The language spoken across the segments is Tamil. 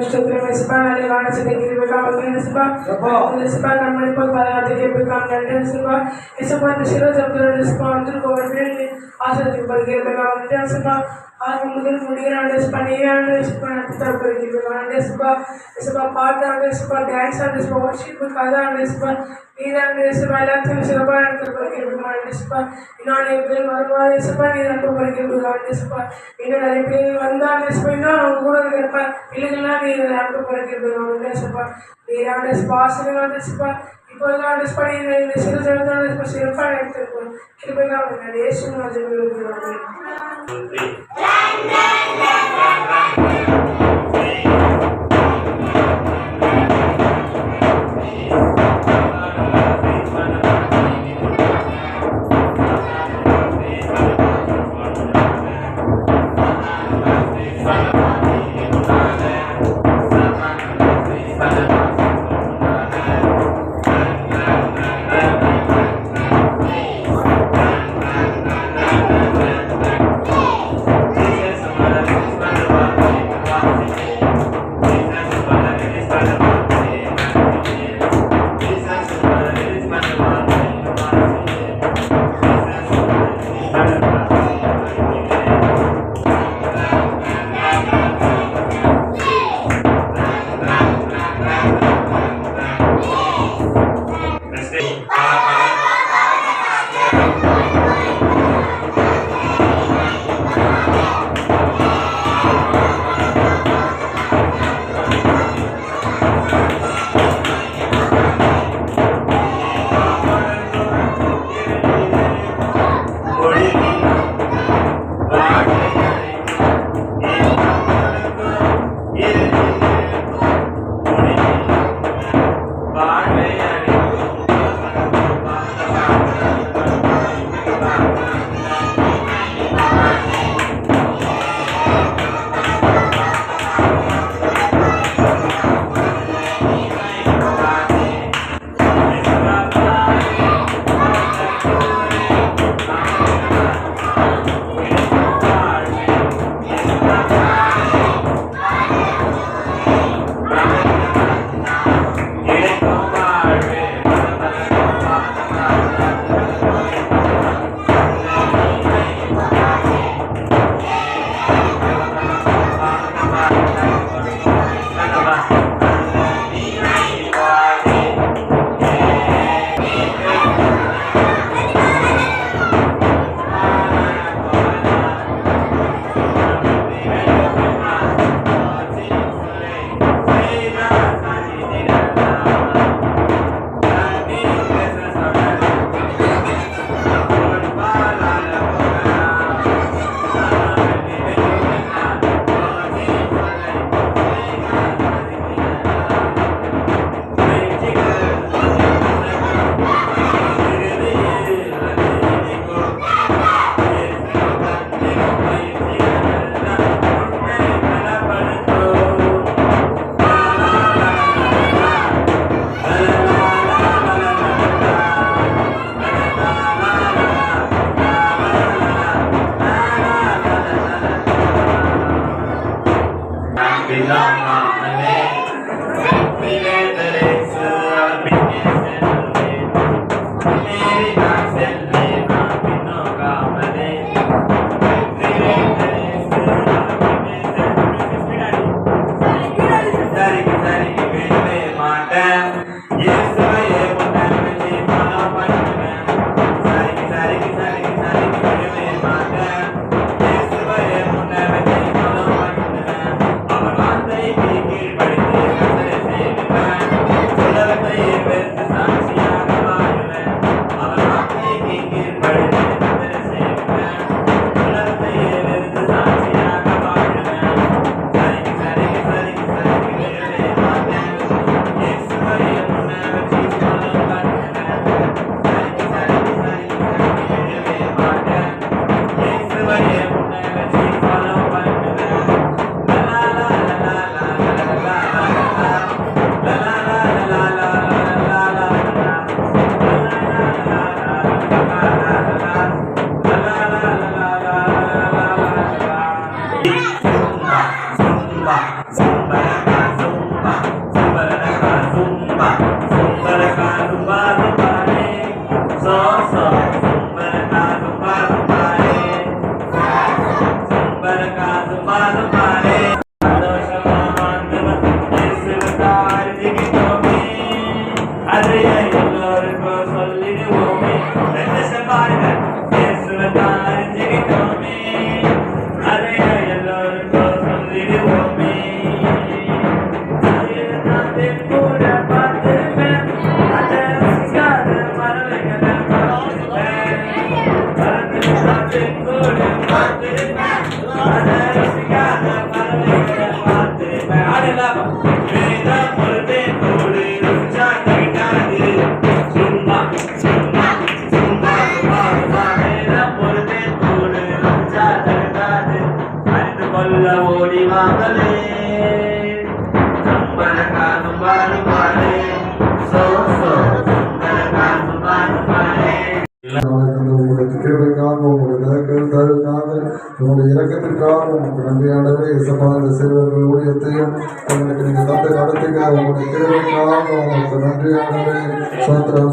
ಕ್ಷೇತ್ರವೆಸ್ಪ ಅಲೆಗಾಣ ಸಿದ್ಧಗಿರಿ ಬೇಕಾಗಬೇಕೆನಿಸ್ಪ ನಿಸ್ಪ ಕಮ್ಮಣಿಪ ಪದಾರ್ಥಕ್ಕೆ ಬೇಕಾಗಂಟೆನಿಸ್ಪ ಇಸಪ ನಿಶಿರ ಜಬ್ದರನಿಸ್ಪ ಅಂದ್ರ ಗೋವರ್ಮೆಂಟ್ ಆಸಕ್ತಿ ಬಗ್ಗೆ ಬೇಕಾಗಂಟೆನಿಸ್ಪ ஆக முதல் முடிகிறாண்டு பன்னிரண்டு நடத்தப்படுகிறது ரெசுபா ரெசுபா பாட்டாண்டு ரெசுபா டான்ஸ் ரெசுபா ஒர்ஷிப்பு கதாண்டு ரெசுபா நீதாண்டு ரெசுபா எல்லாத்தையும் சிறப்பாக நடத்தப்படுகிறது ரெசுபா இன்னும் நிறைய எப்படி வருவார் ரெசுபா நீ நடத்தப்படுகிறது ரெசுபா இன்னும் நிறைய பேர் வந்தால் ரெசுபா இன்னும் அவங்க கூட இருப்பேன் இல்லைங்களா நீ நடத்தப்படுகிறது ரெசுபா நீராண்டு ரெசுபா ஆசிரியர் ரெசுபா పొరగా నిష్పడింది శిరజడతో శిరపాడెత్తు కృపగా ఉన్నాడు ఏ సినిమా జరుగుతున్నాడు Bye. zumba, zumba.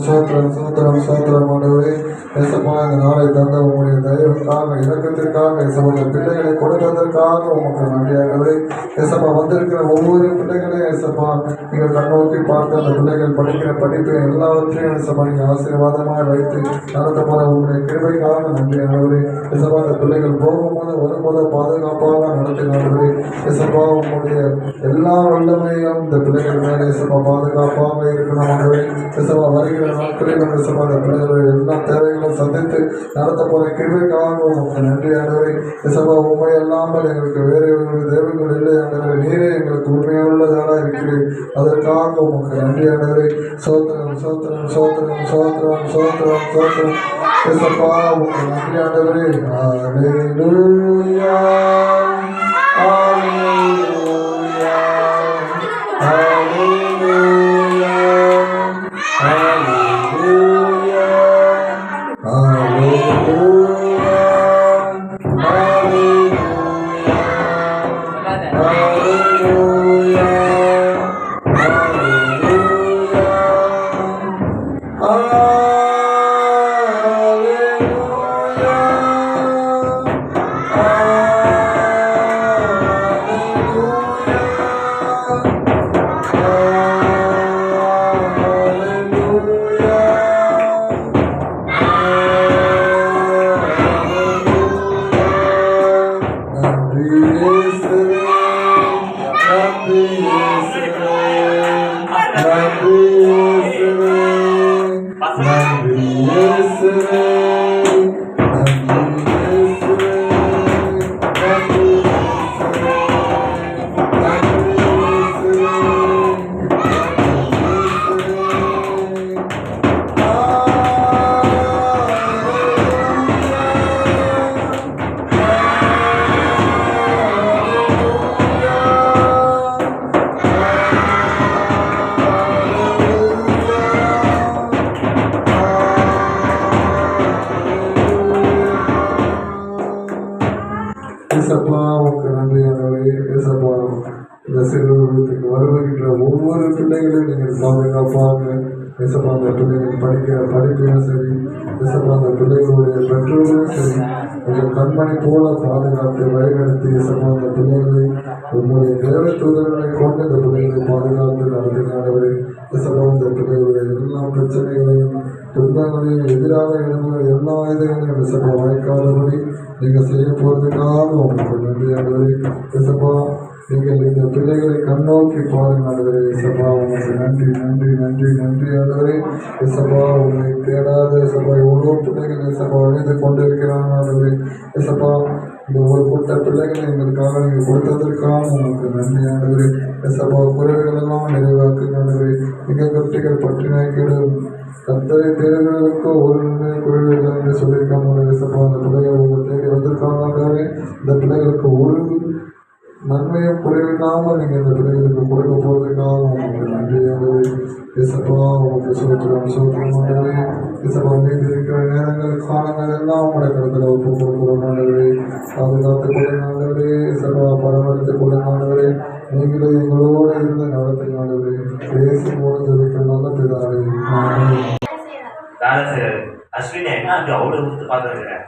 சோத்திரம் சோத்திரம் சோத்திரம் ஆண்டவரே. இசப்பா இந்த நாளை தந்த தயவுக்காக இலக்கத்திற்காக எசப்பா இந்த பிள்ளைகளை கொடுத்ததற்காக உமக்கு நன்றியாகவே இசப்பா வந்திருக்கிற ஒவ்வொரு பிள்ளைகளையும் இசப்பா நீங்கள் கண்ணோக்கி பார்த்து அந்த பிள்ளைகள் படிக்கிற படிப்பு எல்லாவற்றையும் இசப்பா நீங்கள் ஆசீர்வாதமாக வைத்து நடத்த போற உங்களுடைய கிருமைக்காக நன்றியாகவே இசப்பா அந்த பிள்ளைகள் போகும்போது வரும்போது பாதுகாப்பாக நடத்துங்க ஆண்டவரே இசப்பா உங்களுடைய எல்லா வல்லமையும் இந்த பிள்ளைகள் மேலே இசப்பா பாதுகாப்பாக இருக்கணும் ஆண்டவரே. இசப்பா வருகிற நாட்களில் அந்த இசப்பா அந்த பிள்ளைகளுடைய எல்லா தேவைகளும் சந்தித்து நடத்த போற கிருபைக்காக உங்களுக்கு நன்றி ஆண்டவரை. சபா உண்மை அல்லாமல் எங்களுக்கு வேறு ஒரு இல்லை ஆண்டவர். நீரே எங்களுக்கு உண்மையுள்ளதாக இருக்கிறேன். அதற்காக உங்களுக்கு நன்றி ஆண்டவரை. சோத்திரம் சோத்திரம் சோத்திரம் சோத்திரம் சோத்திரம் சோத்திரம். சப்பா உங்களுக்கு நன்றி ஆண்டவரே. படிக்கிற சரி இசப்பா அந்த பிள்ளைகளுடைய பெற்றோர்களும் சரி உங்கள் கண்மணி போல பாதுகாத்து வழிநடத்தி இசப்பா அந்த பிள்ளைகளை உங்களுடைய தேவ தூதர்களை கொண்டு இந்த பிள்ளைகளை பாதுகாத்து நடத்தினாடவரே இசப்பா அந்த பிள்ளைகளுடைய எல்லா பிரச்சனைகளையும் துன்பங்களையும் எதிராக இடங்கள் எல்லா இதைகளையும் இசப்பா வாய்க்காதபடி நீங்கள் செய்ய போகிறதுக்காக உங்களுக்கு நன்றி ஆண்டவரே நீங்கள் இந்த பிள்ளைகளை கண்ணோக்கி பாருங்கள் ஆண்டவரே. சபா உங்களுக்கு நன்றி நன்றி நன்றி நன்றி ஆண்டவரே. சபா உங்களை தேடாத சபா எவ்வளோ பிள்ளைகள் சபா அழிந்து கொண்டு இருக்கிறாங்க ஆண்டவரே. சபா இந்த ஒரு கூட்ட பிள்ளைகளை எங்களுக்காக நீங்கள் கொடுத்ததற்காக உங்களுக்கு நன்றி ஆண்டவரே. சபா குரல்களெல்லாம் நிறைவாக்குங்க ஆண்டவரே. மிக கட்டிகள் பற்றின கீழும் கத்தரை தேடுகிறதுக்கு ஒரு குறைவு இல்லை என்று சொல்லியிருக்காங்க சபா அந்த பிள்ளைகள் உங்களை தேடி வந்திருக்காங்க ஆண்டவரே. இந்த பிள்ளைகளுக்கு ஒரு நன்மையும் குறைவில்லாமல் நீங்கள் இந்த பிள்ளைகளுக்கு கொடுக்க போகிறதுக்காக உங்களுக்கு நன்றியோடு இசப்பா உங்களுக்கு சோத்திரம் சோத்திரம் ஆண்டவரே. இசப்பா மீது இருக்கிற நேரங்கள் காலங்கள் எல்லாம் உங்களுடைய கருத்தில் ஒப்பு கொடுக்கிறோம் ஆண்டவரே. பாதுகாத்து கொடுங்க ஆண்டவரே. இசப்பா பராமரித்து கொடுங்க ஆண்டவரே. நீங்களே எங்களோடு இருந்து நடத்துங்க ஆண்டவரே. பேசி மூலம் இருக்கிற நல்ல பிதாவே. அஸ்வினி என்ன அப்படி அவ்வளவு கொடுத்து பார்த்துருக்கேன்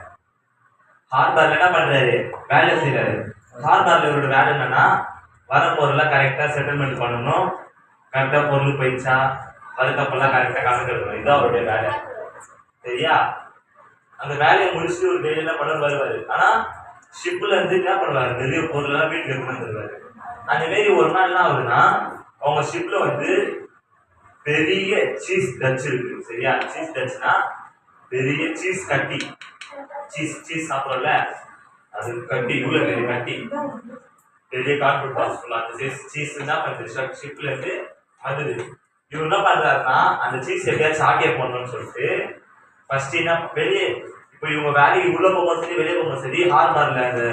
ஹார்பர்ல என்ன பண்றாரு? வேலை செய்யறாரு கார் இவரோட வேலை என்னன்னா வர பொருள்லாம் கரெக்டாக செட்டில்மெண்ட் பண்ணணும். கரெக்டாக பொருள் போயிடுச்சா? அதுக்கப்புறம்லாம் கரெக்டாக கணக்கு எடுக்கணும் இதுதான் அவருடைய வேலை. சரியா? அந்த வேலையை முடிச்சுட்டு ஒரு டெய்லி படம் வருவார். ஆனால் ஷிப்பில் இருந்து என்ன பண்ணுவார்? நிறைய பொருளெல்லாம் வீட்டுக்கு எடுத்துட்டு வந்துருவாரு அந்த மாரி ஒரு நாள் என்ன ஆகுதுன்னா அவங்க ஷிப்பில் வந்து பெரிய சீஸ் டச் இருக்கு. சரியா? சீஸ் டச்னா பெரிய சீஸ் கட்டி. சீஸ் சீஸ் சாப்பிட்றோம்ல? அது கட்டி இவ்வளோ பெரிய கட்டி பெரிய கார்பரேட் பாக்ஸ் அந்த சீஸ் சீஸ் தான் பண்ணுது ஷிப்ல இருந்து அது. இவர் என்ன பண்றாருன்னா அந்த சீஸ் எப்படியாச்சும் ஆக்கிய போடணும்னு சொல்லிட்டு ஃபர்ஸ்ட் என்ன வெளியே இப்போ இவங்க வேலைக்கு உள்ள போகும் சரி வெளியே போகும்போது சரி ஹார்பர்ல அந்த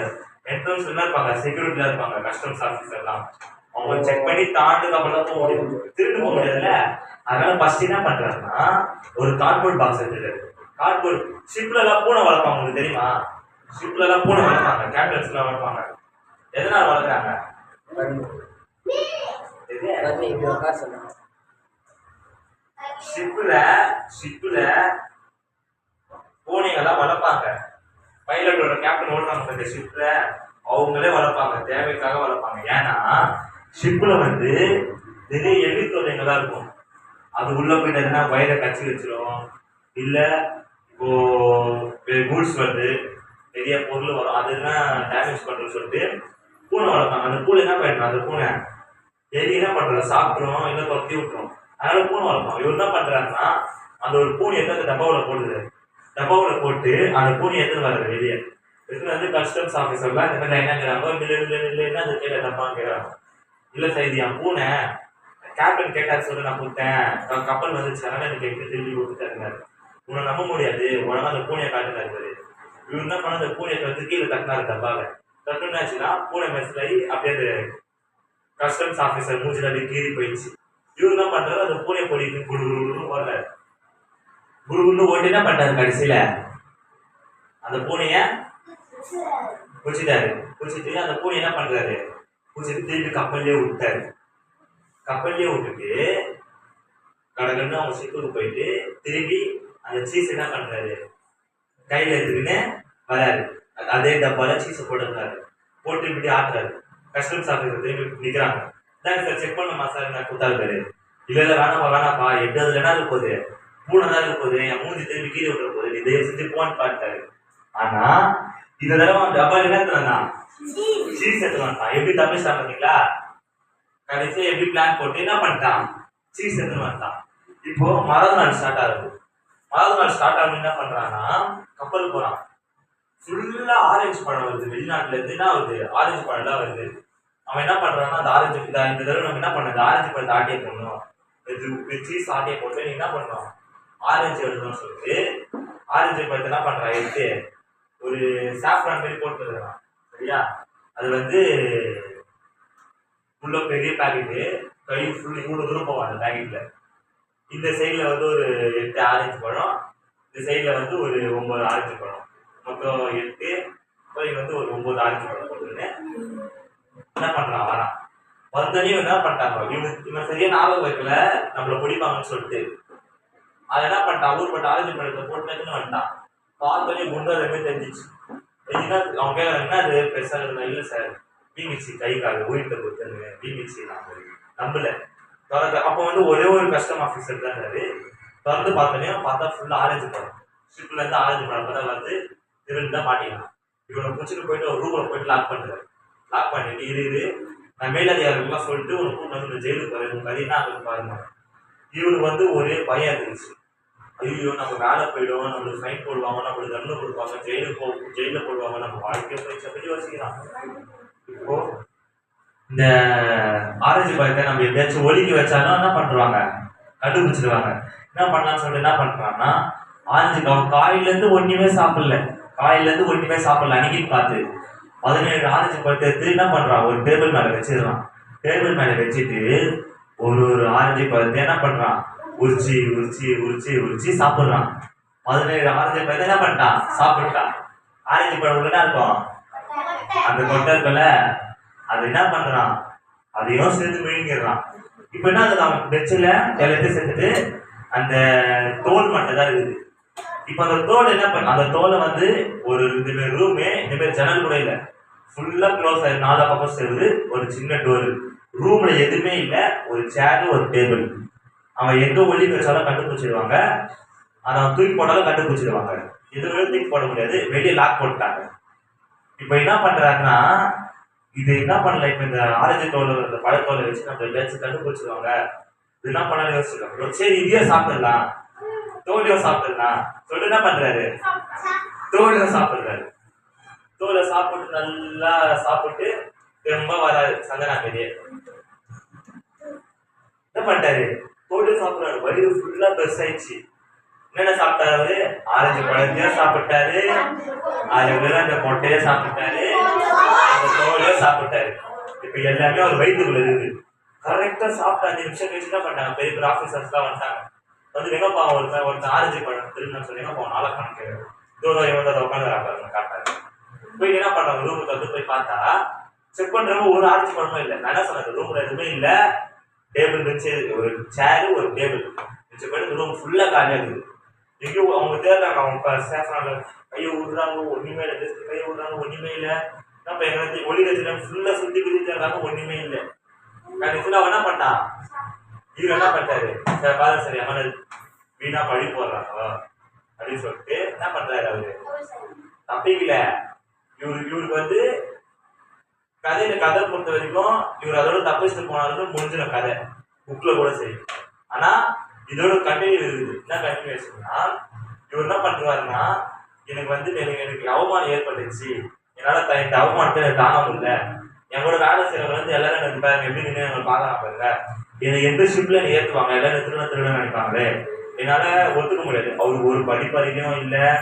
என்ட்ரன்ஸ் என்ன இருப்பாங்க? செக்யூரிட்டில இருப்பாங்க கஸ்டம்ஸ் ஆஃபீஸர்லாம் எல்லாம். அவங்க செக் பண்ணி தாண்டுக்கு அப்புறம் தான் போக முடியும். திருட்டு போக முடியாதுல்ல? அதனால ஃபர்ஸ்ட் என்ன பண்றாருன்னா ஒரு கார்ட்போர்ட் பாக்ஸ் எடுத்துட்டு கார்ட்போர்ட் ஷிப்ல எல்லாம் பூனை வளர்ப்பாங்க உங்களுக்கு தெரியுமா? ஷிப்ல எல்லாம் பூனை வளர்ப்பாங்க கேப்டன்ஸ்ல வளர்ப்பாங்க. எதனால வளர்க்குறாங்க? எது? ஷிப்ல ஷிப்ல பூனைங்கெல்லாம் வளர்ப்பாங்க. பைலட்டோட கேப்டன் ஓடுறாங்க இந்த ஷிப்ல அவங்களே வளர்ப்பாங்க தேவைக்காக வளர்ப்பாங்க. ஏன்னா ஷிப்ல வந்து நிறைய எலி இருக்கும். அது உள்ள போயிட்டு எதுனா வயிறை கச்சி வச்சிடும் இல்லை இப்போ கூட்ஸ் வருது நிறைய பொருள் வரும். அது என்ன டேமேஜ் பண்ணுறோம்னு சொல்லிட்டு பூனை வளர்ப்பாங்க. அந்த பூனை என்ன பண்ணுறோம் அந்த பூனை எலி என்ன பண்றது சாப்பிட்றோம் இல்லை துரத்தி விட்டுரும். அதனால பூனை வளர்ப்பாங்க. இவர் என்ன பண்ணுறாங்கன்னா அந்த ஒரு பூனை எடுத்து அந்த டப்பாவில் போடுது. டப்பாவில் போட்டு அந்த பூனை எடுத்துன்னு வர்றது வெளியே. இதுக்கு வந்து கஸ்டம்ஸ் ஆஃபீஸர்லாம் இந்த மாதிரி என்னங்கிறாங்க. இல்லை இல்லை இல்லை என்ன அந்த கீழே டப்பான்னு இல்லை சார் இது என் பூனை கேப்டன் கேட்டார் சொல்லி நான் கொடுத்தேன். கப்பல் வந்துச்சு அதனால எனக்கு எடுத்து திரும்பி கொடுத்துட்டாருங்க உன்னை நம்ப முடியாது. உடனே அந்த பூனையை காட்டுனாரு இவரு தான் என்ன பண்ண அந்த பூனை வந்து கீழே தட்டினாரு டப்பாவை தட்டுனாச்சுன்னா பூனை மெசேஜ் ஆகி அப்படியே அந்த கஸ்டம்ஸ் ஆஃபீஸர் மூஞ்சில அப்படியே கீறி போயிடுச்சு. இவர் என்ன பண்றாரு அந்த பூனை பொடிக்கு குடு குடுன்னு ஓடுறாரு குரு குண்டு ஓட்டி என்ன பண்றாரு கடைசியில? அந்த பூனைய குச்சிட்டாரு. குச்சிட்டு அந்த பூனை என்ன பண்றாரு? குச்சிட்டு திருப்பி கப்பல்லே விட்டாரு. கப்பல்லே விட்டுட்டு கடகன்னு அவங்க சிப்புக்கு போயிட்டு திருப்பி அந்த சீஸ் என்ன பண்றாரு? கையில எடுத்துக்கின்னு வராரு. அதே டப்பால சீஸை போட்டுருந்தாரு போட்டு இப்படி ஆட்டுறாரு. கஸ்டம்ஸ் ஆஃபீஸர் திரும்பி நிக்கிறாங்க. தான் சார் செக் பண்ணுமா சார் நான் கொடுத்தாரு பேரு. இல்லை இல்ல வேணாப்பா வேணாப்பா எட்டு அதுல என்ன இருக்க போகுது? பூனை தான் இருக்க போகுது. என் மூஞ்சி திரும்பி கீழே விட்டுற போகுது. நீ தயவு செஞ்சு போன்னு பார்த்தாரு ஆனா இந்த தடவை அவன் டப்பால் என்ன எடுத்துனா சீஸ் எடுத்து வந்தான் எப்படி தப்பிச்சிட்டான் பார்த்தீங்களா கடைசியாக எப்படி பிளான் போட்டு என்ன பண்ணிட்டான்? சீஸ் எடுத்து வந்தான் இப்போ மரம் நாள் ஸ்டார்ட் ஆகுது. மರದ நாள் ஸ்டார்ட் ஆகும் என்ன பண்ணுறான்னா கப்பல் போகிறான் ஃபுல்லாக ஆரஞ்சு பழம் வருது வெளிநாட்டிலேருந்து என்ன வருது? ஆரஞ்சு பழம் தான் வருது. அவன் என்ன பண்ணுறான்னா அந்த ஆரஞ்சு இந்த இந்த தடவை நம்ம என்ன பண்ணது ஆரஞ்சு பழத்தை ஆட்டிய போடணும். இது சீஸ் ஆட்டிய போட்டு நீ என்ன பண்ணணும்? ஆரஞ்சு எடுக்கணும்னு சொல்லிட்டு ஆரஞ்சு பழத்தை என்ன பண்ணுறான் எடுத்து ஒரு சாஃப்ரான் மாதிரி போட்டு இருக்கிறான் சரியா? அது வந்து உள்ள பெரிய பாக்கெட்டு கை ஃபுல் இவ்வளோ தூரம் போவான் அந்த பேக்கெட்டில் இந்த சைடில் வந்து ஒரு எட்டு ஆரஞ்சு பழம். இந்த சைடில் வந்து ஒரு ஒம்பது ஆரஞ்சு பழம். மொத்தம் எட்டு போய் வந்து ஒரு ஒம்பது ஆரஞ்சு பழம் போட்டுன்னு என்ன பண்ணுறான் வரான். வந்தனையும் என்ன பண்ணிட்டாங்க இவன் இவன் சரியா ஞாபகம் வைக்கல. நம்மளை பிடிப்பாங்கன்னு சொல்லிட்டு. அதை என்ன பண்ணிட்டான்? ஊர் பட்ட ஆரஞ்சு பழத்தை போட்டு வந்துட்டான். பார்த்தோன்னே குண்டோதமே தெரிஞ்சிச்சு. தெரிஞ்சுன்னா அவன் கேட்குறாங்க என்ன அது பெருசாக இருந்தா இல்லை சார். வீங்கிச்சு கை கால் ஊரிட்ட கொடுத்தனு வீங்கிச்சு நான் நம்பல. திறந்து அப்போ வந்து ஒரே ஒரு கஸ்டம் ஆஃபீஸர் தான் இருந்தார் திறந்து பார்த்தோன்னே பார்த்தா ஃபுல்லாக ஆரஞ்சு படம் ஷிப்லேருந்து ஆரஞ்சு படம் தான் வந்து இருந்து தான் மாட்டிக்கலாம் இவனை பிடிச்சிட்டு போயிட்டு ஒரு ரூமில் போயிட்டு லாக் பண்ணுறாரு லாக் பண்ணிட்டு இரு இரு. நான் மேலதிகாரிகள்லாம் சொல்லிட்டு உனக்கு கூட்டு வந்து ஜெயிலுக்கு போகிறேன் உங்க கதை பாருங்க. இவனுக்கு வந்து ஒரே பயம் இருந்துச்சு. ஐயோ நம்ம வேலை போயிடும். நம்மளுக்கு ஃபைன் போடுவாங்க. நம்மளுக்கு தண்டனை கொடுப்பாங்க. ஜெயிலுக்கு போ ஜெயிலில் போடுவாங்க. நம்ம வாழ்க்கையை போய் பற்றி யோசிக்கிறான். இப்போ இந்த ஆரஞ்சு பழத்தை நம்ம எப்படியாச்சும் ஒழுங்கி வச்சாலும் என்ன பண்ணுவாங்க கண்டுபிடிச்சிடுவாங்க என்ன பண்ணலாம்னு சொல்லிட்டு என்ன பண்ணுறான்னா ஆரஞ்சு அவன் காயிலேருந்து ஒன்றுமே சாப்பிடல. காயிலேருந்து ஒன்றுமே சாப்பிடல அன்னைக்கு பார்த்து. பதினேழு ஆரஞ்சு பழத்தை எடுத்து என்ன பண்ணுறான் ஒரு டேபிள் மேலே வச்சிடுறான். டேபிள் மேலே வச்சுட்டு ஒரு ஒரு ஆரஞ்சு பழத்தை என்ன பண்ணுறான் உரிச்சி உரிச்சி உரிச்சி உரிச்சி சாப்பிட்றான். பதினேழு ஆரஞ்சு பழத்தை என்ன பண்ணிட்டான்? சாப்பிட்டான். ஆரஞ்சு பழம் உள்ள இருக்கும்? அந்த கொட்டை இருக்குல்ல அது என்ன பண்றான்? அதையும் சேர்த்து விழுங்கிடுறான் இப்போ என்ன ஆகுது? அவன் பெச்சில் எல்லாத்தையும் சேர்த்துட்டு அந்த தோல் மட்டும் தான் இருக்குது. இப்போ அந்த தோல் என்ன பண்ண அந்த தோலை வந்து ஒரு இந்த பேர் ரூமு இந்த பேர் ஜன்னல் கூட இல்லை ஃபுல்லாக க்ளோஸ் ஆகி நாலா பக்கம் சேருது ஒரு சின்ன டோர் ரூம்ல எதுவுமே இல்லை ஒரு சேரு ஒரு டேபிள் அவன் எங்க ஒளி வச்சாலும் கண்டுபிடிச்சிடுவாங்க அதை அவன் தூக்கி போட்டாலும் கண்டுபிடிச்சிடுவாங்க எதுவுமே தூக்கி போட முடியாது. வெளியே லாக் போட்டாங்க இப்போ என்ன பண்றாருன்னா இது என்ன பண்ணல? இப்போ இந்த ஆரஞ்சு தோலை இந்த பழத்தோலை வச்சு நம்ம பேச்சு கண்டுபிடிச்சிருவாங்க. இது என்ன பண்ணாலும் யோசிச்சிருக்காங்க சரி இதையோ சாப்பிடலாம். தோலையும் சாப்பிடலாம். சொல்லி என்ன பண்றாரு? தோலையும் சாப்பிடுறாரு. தோலை சாப்பிட்டு நல்லா சாப்பிட்டு ரொம்ப வராது. சந்தனா பெரிய என்ன பண்ணிட்டாரு? போட்டு சாப்பிடுறாரு. வயிறு ஃபுல்லா பெருசாயிடுச்சு. என்னென்ன சாப்பிட்டாரு? ஆரஞ்சு பழத்தையும் சாப்பிட்டாரு. அது வெறும் அந்த சாப்பிட்டாரு. அந்த சாப்பிட்டாரு. இப்ப எல்லாமே அவர் வயிற்றுக்குள்ள இருக்குது. கரெக்டா சாப்பிட்டு அஞ்சு நிமிஷம் கழிச்சு தான் பண்ணாங்க. பெரிய பெரிய ஆஃபீஸர்ஸ்லாம் வந்துட்டாங்க வந்து எங்கப்பா ஒருத்தன் ஒருத்தன் ஆரஞ்சு பழம் திருநா சொல்லி எங்கப்பா நாளை கணக்கு தூரம் இவங்க அதை உட்காந்து காட்டாரு போய் என்ன பண்றாங்க? ரூமுக்கு வந்து போய் பார்த்தா செக் பண்றவங்க ஒரு ஆரஞ்சு பழமும் இல்லை. நான் என்ன சொன்னது ரூம்ல எதுவுமே இல்லை. டேபிள் வச்சு ஒரு சேரு ஒரு டேபிள் வச்சு போயிட்டு ரூம் ஃபுல்லா காலியா இருக்குது. ஐயோ அவங்க தேடுறாங்க அவங்க சேஃப்ராங்க கையை விடுறாங்க ஒன்றுமே இல்லை. ஜஸ்ட் கையை விடுறாங்க ஒன்றுமே இல்லை. நம்ம எங்களுக்கு ஒளி கட்சியில ஃபுல்லாக சுற்றி குதி தேடுறாங்க ஒன்றுமே இல்லை. கடைசியில் அவன் என்ன பண்ணான் இவர் என்ன பண்ணிட்டாரு? சார் பாரு சரி அவன் வீணா பழி போடுறாங்க அப்படின்னு சொல்லிட்டு என்ன பண்ணுறாரு அவரு? தப்பிக்கல. இவரு இவருக்கு வந்து கதையில கதை பொறுத்த வரைக்கும் இவர் அதோட தப்பிச்சுட்டு போனாலும் முடிஞ்சிடும் கதை. புக்கில் கூட சரி. ஆனால் இதோட கண்டினியூ இருக்குது என்ன கண்டினியூஸ்னா இவர் என்ன பண்ணுவாருன்னா எனக்கு வந்து எனக்கு எனக்கு அவமானம் ஏற்பட்டுச்சு. என்னால் த- இந்த அவமானத்தை தாங்க முடியல. என் கூட வேலை செய்யறவங்க வந்து எல்லாரும் எனக்கு பாருங்க எப்படி நின்று எங்களை பார்க்கலாம் பாருங்க. என்னை எந்த ஷிப்ல என்னை ஏற்றுவாங்க எல்லாரும் திருட திருட நினைப்பாங்களே. என்னால் ஒத்துக்க முடியாது. அவருக்கு ஒரு படிப்பறிவும் இல்லை.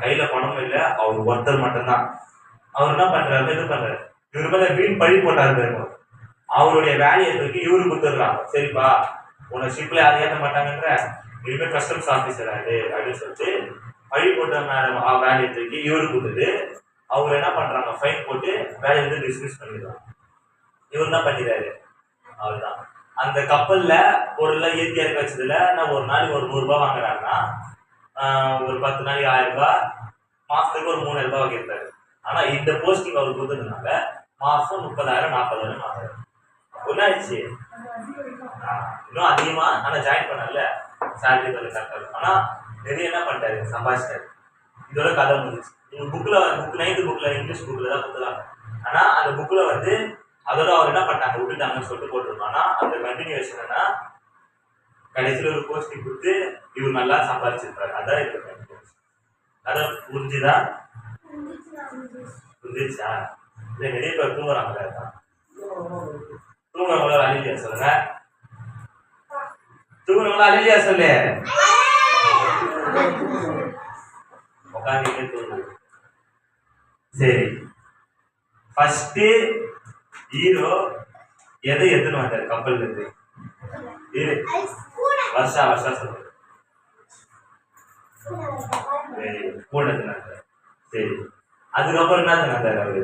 கையில் பணமும் இல்லை. அவர் ஒருத்தர் மட்டும்தான். அவர் என்ன பண்ணுறாரு இது பண்ணுறாரு இவர் மேலே வீண் பழி போட்டாரு பாருங்க. அவருடைய வேலையை தூக்கி இவரு கொடுத்துடுறாங்க. சரிப்பா. உன்னை ஷிப்ல யாரும் ஏற்ற மாட்டாங்கன்ற இனிமேல் கஸ்டம்ஸ் ஆஃபீஸர் ஆடு அப்படின்னு சொல்லிட்டு பழி போட்ட மேடம் வேலையை தூக்கி இவரு கொடுத்துட்டு அவர் என்ன பண்றாங்க ஃபைன் போட்டு வேலையை வந்து டிஸ்மிஸ் பண்ணிடுறாங்க இவர் தான் பண்ணிடுறாரு. அவர்தான் அந்த கப்பலில் பொருள்லாம் இயற்கையாக இருக்க வச்சதுல நான் ஒரு நாளைக்கு ஒரு நூறுரூபா வாங்குறாருன்னா ஒரு பத்து நாளைக்கு ஆயிரம் ரூபாய் மாசத்துக்கு ஒரு மூணாயிரம் ரூபாய் வாங்கியிருப்பாரு. ஆனா இந்த போஸ்டிங் அவர் கொடுத்ததுனால மாசம் முப்பதாயிரம் நாற்பதாயிரம் வாங்குறாரு. என்ன ஆயிடுச்சு இன்னும் அதிகமாக ஆனால் ஜாயின் பண்ணல. சேலரி கொஞ்சம் கரெக்டாக ஆனால் நிறைய என்ன பண்ணிட்டாரு? சம்பாதிச்சிட்டாரு. இதோட கதை முடிஞ்சிச்சு. நீங்க புக்கில் புக் நைன்த் புக்கில் இங்கிலீஷ் புக்கில் தான் கொடுத்துலாம் ஆனால் அந்த புக்கில் வந்து அதோட அவர் என்ன பண்ணாங்க விட்டுட்டாங்கன்னு சொல்லிட்டு போட்டிருக்கோம் அந்த கண்டினியூஷன் என்ன கடைசியில் ஒரு போஸ்டிங் கொடுத்து இவர் நல்லா சம்பாதிச்சிருப்பாரு. அதான் இது continuation. கதை புரிஞ்சுதா புரிஞ்சிச்சா இல்லை நிறைய பேர் தூங்குறாங்களே? தான் தூங்குறவங்கள அழிலியா சொல்லுங்க. தூங்குறவங்கள அழிலியா சொல்லு? உட்காந்துட்டு சரி. ஃபர்ஸ்ட் ஹீரோ எதை எடுத்துன்னு வந்தார் கப்பல்ல இருந்து இரு. வருஷா வருஷா சொல்லு. சரி எடுத்துன்னு வந்தார் சரி. அதுக்கப்புறம் என்ன வந்தார் அவரு?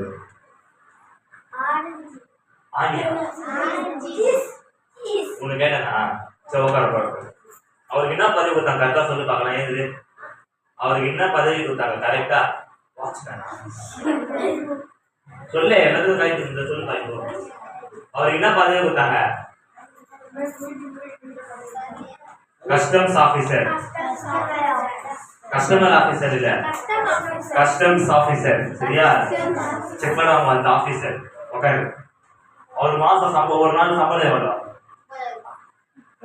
ஆனியா உனக்கு கேட்டனா சரி உட்கார அவருக்கு என்ன பதவி கொடுத்தாங்க? கரெக்டா சொல்லி பார்க்கலாம். ஏது அவருக்கு என்ன பதவி கொடுத்தாங்க? கரெக்டா வாட்ச்மேனா சொல்லு எல்லாத்துக்கும் கை இந்த சொல்லு கை அவருக்கு என்ன பதவி கொடுத்தாங்க? கஸ்டம்ஸ் ஆபீசர் கஸ்டமர் ஆபீசர் இல்ல. கஸ்டம்ஸ் ஆபீசர் சரியா? செக் பண்ண அந்த ஆபீசர் உட்காரு. அவர் மாசம் சம்பளம் ஒரு நாள் சம்பளம் எவ்வளோ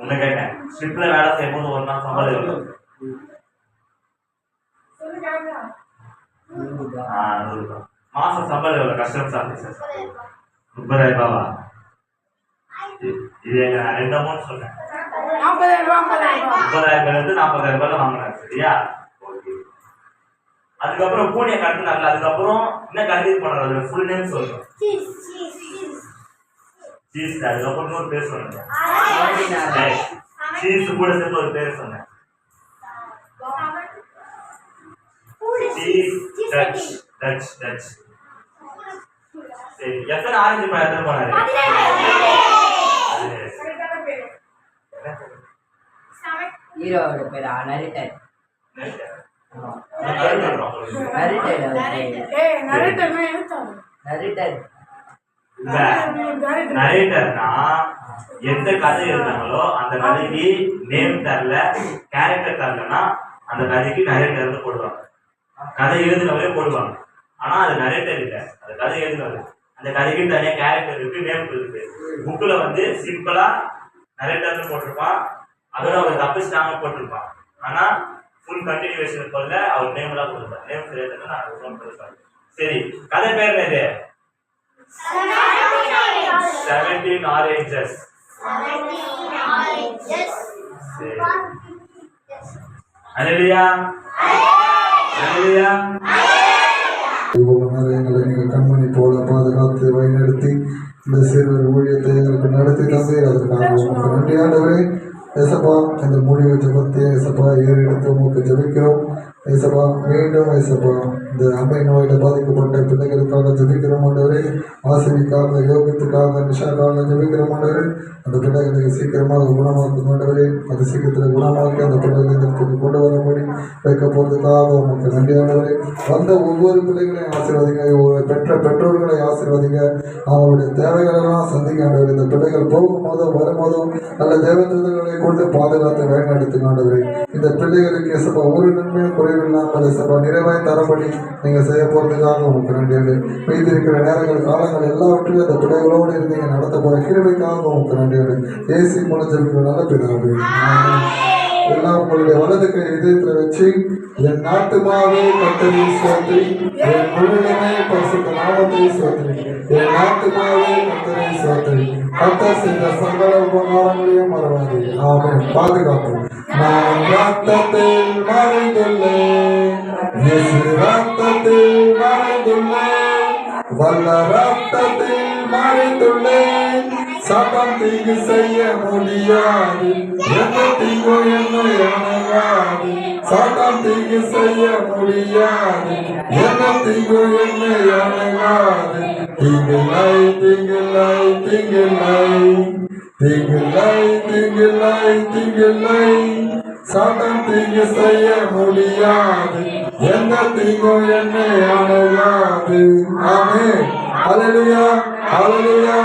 உன்னை கேட்டேன். ஷிப்ல வேலை செய்யும் போது ஒரு நாள் சம்பளம் ரூபாய். மாசம் சம்பளம் எவ்வளோ கஸ்டம்ஸ் ஆபீசர் முப்பதாயிரம் ரூபாவா? இது- இது எங்க நான் ரெண்டு அமௌண்ட் சொன்னேன் முப்பதாயிரம் இருந்து நாற்பதாயிரம் ரூபாய் வாங்கினாரு சரியா? அதுக்கப்புறம் பூனையை கடத்தினார்ல அதுக்கப்புறம் என்ன கண்டினியூ பண்ணுறது ஃபுல் நேம் சொல்லணும் சீஸ் அதுக்கப்புறம் இன்னொரு பேர் சொன்னேன். சீஸ் கூட சேர்த்து ஒரு பேர் சொன்னேன். சீஸ் டச் டச் டச் சரி எத்தனை ஆரஞ்சு பழம் எத்தனை பேரு? ஹீரோவோட பேர் நரிட்டன் நான் கருத்து சொல்றோம். நரிட்டன் நரேட்டர்னா இல்ல நரேட்டர்னா எந்த கதை இருந்தாங்களோ அந்த கதைக்கு நேம் தரல கேரக்டர் தரலன்னா அந்த கதைக்கு நரேட்டர்னு போடுவாங்க. கதை எழுதுனவரே போடுவாங்க. ஆனா அது நரேட்டர் இல்ல. அந்த கதை எழுதுனவர். அந்த கதைக்கு தனியா கேரக்டர் இருக்கு நேம் இருக்கு. புக்கில் வந்து சிம்பிளா நரேட்டர்னு போட்டிருப்பான். அதோட அவர் தப்பிச்சுட்டாங்க போட்டிருப்பான். ஆனா ஃபுல் கண்டினியூவேஷன் போல அவர் நேம் எல்லாம் கொடுப்பார் நேம் சரியா நான் சரி கதை பேர் என்னது செவன்டீன் ஆரேஞ்சஸ் சரி அனலியா அனலியா இவ்வளவு நேரம் எங்களை நீங்கள் கண்மணி போல பாதுகாத்து வழிநடத்தி இந்த சிறுவர் ஊழியத்தை எங்களுக்கு நடத்தி தந்து அதற்காக உங்களுக்கு நன்றி ஆண்டவரே ஏசப்பா இந்த முடிவு ஜபத்தை ஏசப்பா ஏறெடுத்து உங்களுக்கு ஜபிக்கிறோம். ஏசப்பா மீண்டும் ஏசப்பா இந்த அம்மை நோயில் பாதிக்கப்பட்ட பிள்ளைகளுக்காக ஜபிக்கிறோம் ஆண்டவரே. ஆசிரிக்காக யோகத்துக்காக நிஷாக்காக ஜபிக்கிறோம் ஆண்டவரே. அந்த பிள்ளைகளுக்கு சீக்கிரமாக குணமாக்கும் ஆண்டவரே. அது சீக்கிரத்தில் குணமாக்கி அந்த பிள்ளைகளுக்கு இந்த கொண்டு வரும்படி வைக்க போறதுக்காக உங்களுக்கு நன்றி ஆண்டவரே வந்த ஒவ்வொரு பிள்ளைகளையும் ஆசீர்வதிங்க. ஒரு பெற்ற பெற்றோர்களை ஆசீர்வதிங்க. அவங்களுடைய தேவைகளெல்லாம் சந்திக்க ஆண்டவர். இந்த பிள்ளைகள் போகும்போதோ வரும்போதோ நல்ல தேவதூதர்களை கொண்டு பாதுகாத்து வழிநடத்துங்க ஆண்டவரே. இந்த பிள்ளைகளுக்கு எசப்பா ஒரு நன்மையும் குறைவில்லாமல் எசப்பா நிறைவாய் தரப்படி நீங்க செய்ய போறதுக்காக உங்களுக்கு நன்றி ஆண்டு வைத்திருக்கிற நேரங்கள் காலங்கள் எல்லாவற்றிலும் இந்த பிள்ளைகளோடு இருந்து நீங்க நடத்த போற கிருமைக்காக உங்களுக்கு நன்றி ஆண்டு ஏசி முளைச்சிருக்கிற நல்ல பிதாவே. எல்லாம் உங்களுடைய வலது கை இதயத்துல வச்சு என் நாட்டுமாவே கத்தரி சோத்ரி என் முழுமே பரிசுத்த நாமத்தை சோத்ரி என் நாட்டுமாவே கத்தரி சோத்ரி கத்த செய்த சகல உபகாரங்களையும் மறவாது ஆமே பாதுகாப்பு நான் ரத்தத்தில் மறைந்துள்ளேன். இயேசு ரத்தத்தில் மறைந்துள்ளேன். வல்ல ரத்தத்தில் மறைந்துள்ளேன். சதம் தீங்கு செய்ய முடியாது. எந்த தீங்கு என்ன அணுகாது சதம் தீங்கு செய்ய முடியாது. என்ன தீங்கு என்ன அணுகாது தீங்கில்லை தீங்கில்லை தீங்கில்லை தீங்கில்லை தீங்கில்லை தீங்கில்லை சதம் தீங்கு செய்ய முடியாது. எந்த தீங்கும் என்ன அணுகாது ஆமே அலலுயா அலலுயா